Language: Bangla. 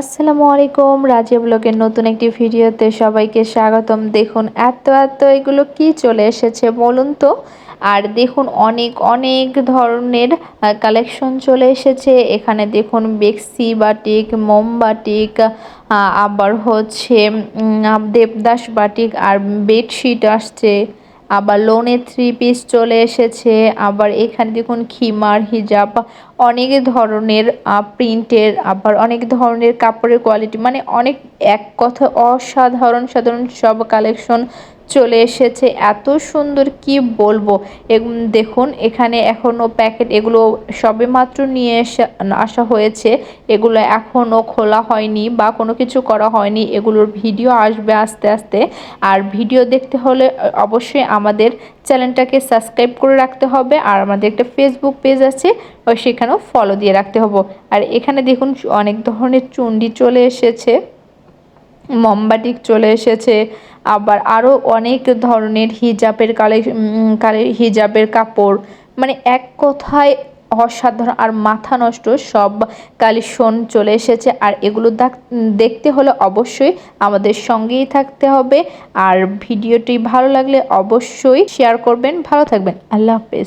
আসসালামু আলাইকুম। রাজিয়া ব্লগের নতুন একটি ভিডিওতে সবাইকে স্বাগতম। দেখুন, এত এত এগুলো কি চলে এসেছে বলুন তো? আর দেখুন, অনেক অনেক ধরনের কালেকশন চলে এসেছে। এখানে দেখুন বেক্সি বাটিক মোমবাটিক আবার হচ্ছে দেবদাস বাটিক আর বেডশিট আসছে। আবার লোনের থ্রি পিস চলে এসেছে, আবার এখানে দেখুন খিমার, হিজাব, অনেক ধরনের প্রিন্টের আবার অনেক ধরনের কাপড়ের কোয়ালিটি মানে অনেক এক কথা অসাধারণ, সাধারণ সব কালেকশন চলে এসেছে। এত সুন্দর কি বলব? দেখুন, এখানে এখনও প্যাকেট এগুলো সবে মাত্র নিয়ে আসা হয়েছে। এগুলো এখনও খোলা হয়নি বা কোনো কিছু করা হয়নি। এগুলোর ভিডিও আসবে আস্তে আস্তে। আর ভিডিও দেখতে হলে অবশ্যই আমাদের চ্যানেলটাকে সাবস্ক্রাইব করে রাখতে হবে। আর আমাদের একটা ফেসবুক পেজ আছে সেখানেও ফলো দিয়ে রাখতে হবে। আর এখানে দেখুন, অনেক ধরনের চুন্ডি চলে এসেছে। মমবাটিক চলে এসেছে। আবার আরও অনেক ধরনের হিজাবের কালে কালে হিজাবের কাপড়। মানে এক কথায় অসাধারণ আর মাথা নষ্ট সব কালেকশন চলে এসেছে। আর এগুলো দেখতে হলে অবশ্যই আমাদের সঙ্গেই থাকতে হবে। আর ভিডিওটি ভালো লাগলে অবশ্যই শেয়ার করবেন। ভালো থাকবেন। আল্লাহ হাফেজ।